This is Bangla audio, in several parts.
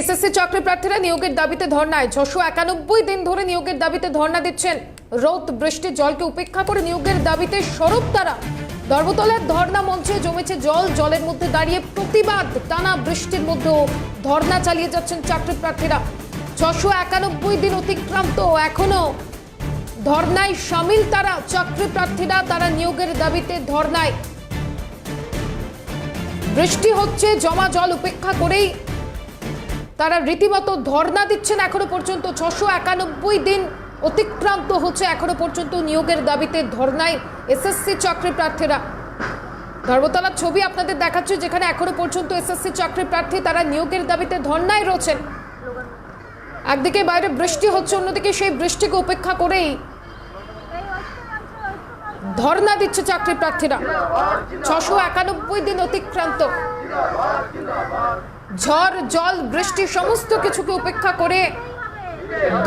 এসএসসি চাকরি প্রার্থীরা নিয়োগের দাবিতে ধর্নায়। ছশো একানব্বই দিন ধরে নিয়োগের দাবিতে ধর্ণা দিচ্ছেন। রোদ বৃষ্টির জলকে উপেক্ষা করে নিয়োগের দাবিতে সরব তারা। ধর্মতলার ধর্ণা মঞ্চে জমেছে জল, জলের মধ্যে দাঁড়িয়ে প্রতিবাদ। টানা বৃষ্টির মধ্যেও ধর্ণা চালিয়ে যাচ্ছেন চাকরি প্রার্থীরা ছশো একানব্বই দিন অতিক্রান্ত এখনও ধর্নায় সামিল তারা। চাকরি প্রার্থীরা তারা নিয়োগের দাবিতে ধর্নায় বৃষ্টি হচ্ছে, জমা জল উপেক্ষা করেই তারা রীতিমতো ধর্ণা দিচ্ছেন এখনও পর্যন্ত। ছশো একানব্বই দিন অতিক্রান্ত হচ্ছে এখনও পর্যন্ত নিয়োগের দাবিতে ধর্নায় এসএসসি চাকরি প্রার্থীরা। ধর্মতলার ছবি আপনাদের দেখাচ্ছে, যেখানে এখনও পর্যন্ত এসএসসি চাকরি প্রার্থী তারা নিয়োগের দাবিতে ধর্নায় রয়েছেন। একদিকে বাইরে বৃষ্টি হচ্ছে, অন্যদিকে সেই বৃষ্টিকে উপেক্ষা করেই ধর্ণা দিচ্ছে চাকরি প্রার্থীরা। ছশো একানব্বই দিন অতিক্রান্ত। ঝড়, জল, বৃষ্টি, সমস্ত কিছুকে উপেক্ষা করে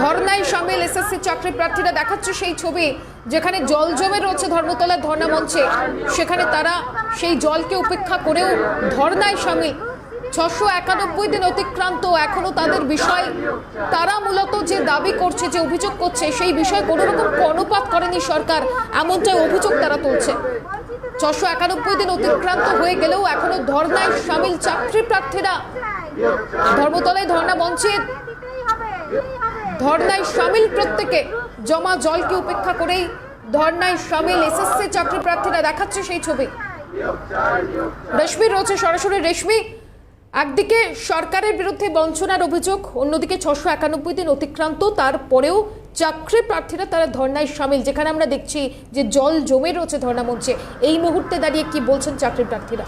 ধর্নায় সামিল এসএসসি চাকরি প্রার্থীরা দেখাচ্ছে সেই ছবি যেখানে জল জমে রয়েছে ধর্মতলার ধর্ণা মঞ্চে। সেখানে তারা সেই জলকে উপেক্ষা করেও ধর্নায় সামিল। ছশো একানব্বই দিন অতিক্রান্ত এখনও তাদের বিষয়, তারা মূলত যে দাবি করছে, যে অভিযোগ করছে, সেই বিষয়ে কোনো রকম কর্ণপাত করেনি সরকার। এমনটাই অভিযোগ তারা তুলছে। ছশো একানব্বই দিন অতিক্রান্ত হয়ে গেলেও এখনও ধর্নায় সামিল চাকরি প্রার্থীরা। ধর্মতলায় ধর্ণা মঞ্চে ধর্নায় সামিল প্রত্যেকে। জমা জলকে উপেক্ষা করেই ধর্নায় সামিল এসএসসি চাকরি প্রার্থীরা দেখাচ্ছে সেই ছবি। রেশমি রয়েছে সরাসরি। রেশমি, একদিকে সরকারের বিরুদ্ধে বঞ্চনার অভিযোগ, অন্যদিকে ছশো একানব্বই দিন অতিক্রান্ত, তারপরেও চাকরি প্রার্থীরা তারা ধর্নায় সামিল, যেখানে আমরা দেখছি যে জল জমে রয়েছে ধর্ণা মঞ্চে। এই মুহূর্তে দাঁড়িয়ে কি বলছেন চাকরি প্রার্থীরা?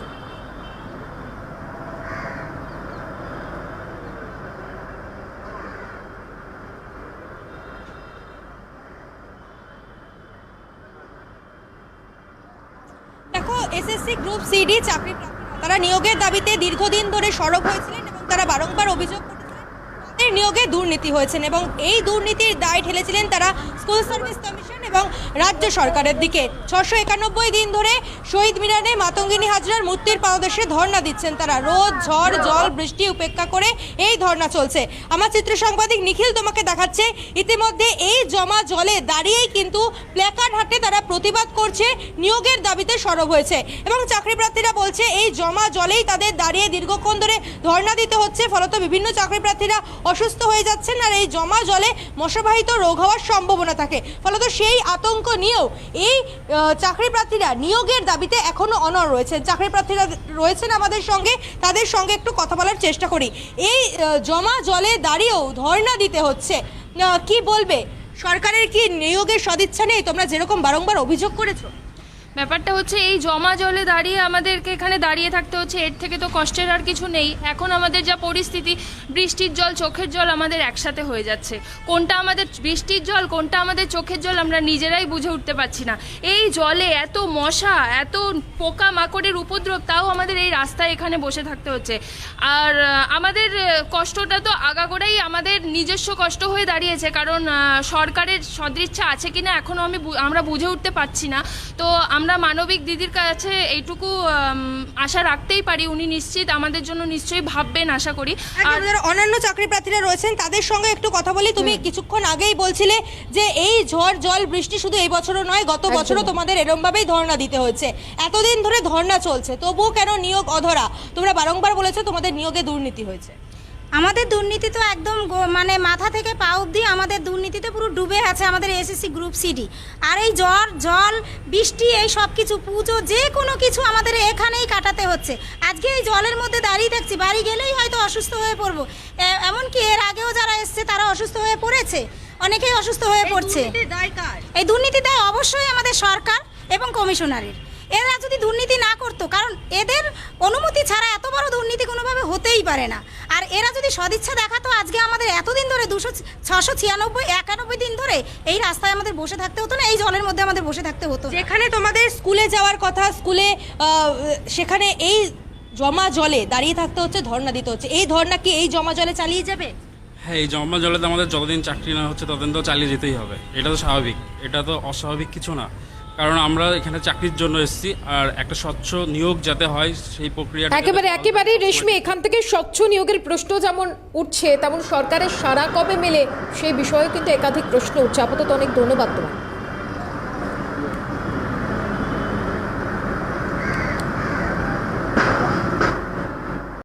দেখো গ্রুপ সিডি চাকরি তারা নিয়োগের দাবিতে দীর্ঘদিন ধরে সরব হয়েছিলেন এবং তারা বারংবার অভিযোগ তাদের নিয়োগে দুর্নীতি হয়েছেন এবং এই দুর্নীতির দায় ঠেলেছিলেন তারা স্কুল সার্ভিস কমিশন এবং রাজ্য সরকারের দিকে। ছশো একানব্বই দিন ধরে শহীদ মিনারে মাতঙ্গিনী হাজরার মূর্তির পাদদেশে ধর্ণা দিচ্ছেন তারা। রোদ, ঝড়, জল, বৃষ্টি উপেক্ষা করে এই ধর্ণা চলছে। আমার চিত্র সাংবাদিক নিখিল তোমাকে দেখাচ্ছে, ইতিমধ্যে এই জমা জলে দাঁড়িয়েই কিন্তু প্ল্যাকার্ড হাতে তারা প্রতিবাদ করছে, নিয়োগের দাবিতে সরব হয়েছে এবং চাকরি প্রার্থীরা বলছে, এই জমা জলেই তাদের দাঁড়িয়ে দীর্ঘক্ষণ ধরে ধর্ণা দিতে হচ্ছে, ফলত বিভিন্ন চাকরি প্রার্থীরা অসুস্থ হয়ে যাচ্ছেন আর এই জমা জলে মশাবাহিত রোগ হওয়ার সম্ভাবনা থাকে। ফলত সেই আতঙ্ক নিয়েও এই চাকরি প্রার্থীরা নিয়োগের দাবিতে এখনও অনর রয়েছেন। চাকরি প্রার্থীরা রয়েছেন আমাদের সঙ্গে, তাদের সঙ্গে একটু কথা বলার চেষ্টা করি। এই জমা জলে দাঁড়িয়েও ধর্ণা দিতে হচ্ছে। কি বলবে? সরকারের কি নিয়োগের সদিচ্ছা নেই? তোমরা যেরকম বারংবার অভিযোগ করেছ। ব্যাপারটা হচ্ছে এই জমা জলে দাঁড়িয়ে আমাদেরকে এখানে দাঁড়িয়ে থাকতে হচ্ছে, এর থেকে তো কষ্টের আর কিছু নেই। এখন আমাদের যা পরিস্থিতি, বৃষ্টির জল, চোখের জল আমাদের একসাথে হয়ে যাচ্ছে। কোনটা আমাদের বৃষ্টির জল, কোনটা আমাদের চোখের জল, আমরা নিজেরাই বুঝে উঠতে পারছি না। এই জলে এত মশা, এত পোকা মাকড়ের উপদ্রব, তাও আমাদের এই রাস্তায় এখানে বসে থাকতে হচ্ছে। আর আমাদের কষ্টটা তো আগাগোড়াই আমাদের নিজস্ব কষ্ট হয়ে দাঁড়িয়েছে, কারণ সরকারের সদিচ্ছা আছে কিনা এখনও আমি আমরা বুঝে উঠতে পারছি না। তো আমরা মানবিক দিদির কাছে এইটুকু আশা রাখতেই পারি। উনি নিশ্চিত আমাদের জন্য নিশ্চয়ই ভাববেন আশা করি। আর আর অন্যান্য চাকরি প্রার্থীরা রয়েছেন তাদের সঙ্গে একটু কথা বলি। তুমি কিছুক্ষণ আগেই বলছিলে যে এই ঝড় জল বৃষ্টি শুধু এই বছরও নয় গত বছরও তোমাদের এরমভাবেই ধর্ণা দিতে হয়েছে। এতদিন ধরে ধর্ণা চলছে তবুও কেন নিয়োগ অধরা? তোমরা বারংবার বলেছ তোমাদের নিয়োগে দুর্নীতি হয়েছে। আমাদের দুর্নীতি তো একদম মানে মাথা থেকে পা অবধি আমাদের দুর্নীতিতে পুরো ডুবে আছে আমাদের এসএসসি গ্রুপ সিডি আর এই জ্বর জল বৃষ্টি এই সব কিছু পুজো যে কোনো কিছু আমাদের এখানেই কাটাতে হচ্ছে। আজকে এই জলের মধ্যে দাঁড়িয়ে থাকছি বাড়ি গেলেই হয়তো অসুস্থ হয়ে পড়ব। এমনকি এর আগেও যারা এসছে তারা অসুস্থ হয়ে পড়েছে। অনেকেই অসুস্থ হয়ে পড়ছে। এই দুর্নীতি দেয় অবশ্যই আমাদের সরকার এবং কমিশনারের। এরা যদি দুর্নীতি না করতো কারণ এদের অনুমতি ছাড়া এত বড় দুর্নীতি কোনোভাবে হতেই পারে না। আর এরা যদি সদিচ্ছা দেখাতো আজকে আমাদের এতদিন ধরে দুশো ছশো ছিয়ানব্বই একানব্বই দিন ধরে এই রাস্তায় আমাদের বসে থাকতে হতো না এই জলের মধ্যে আমাদের বসে থাকতে হতো না। যেখানে তোমাদের স্কুলে যাওয়ার কথা স্কুলে সেখানে এই জমা জলে দাঁড়িয়ে থাকতে হচ্ছে ধর্ণা দিতে হচ্ছে। এই ধর্ণা কি এই জমা জলে চালিয়ে যাবে? হ্যাঁ এই জমা জলেতে আমাদের যতদিন চাকরি না হচ্ছে ততদিন তো চালিয়ে যেতেই হবে। এটা তো স্বাভাবিক। এটা তো অস্বাভাবিক কিছু না। কারণ আমরা এখানে চাকরির জন্য এসেছি আর একটা স্বচ্ছ নিয়োগ যাতে হয় সেই প্রক্রিয়া একেবারে একেবারে রেশমি এখান থেকে স্বচ্ছ নিয়োগের প্রশ্ন যেমন উঠছে তেমন সরকারের সারা কবে মেলে সেই বিষয়ে কিন্তু একাধিক প্রশ্ন উঠছে। আপাতত অনেক ধন্যবাদ তোমার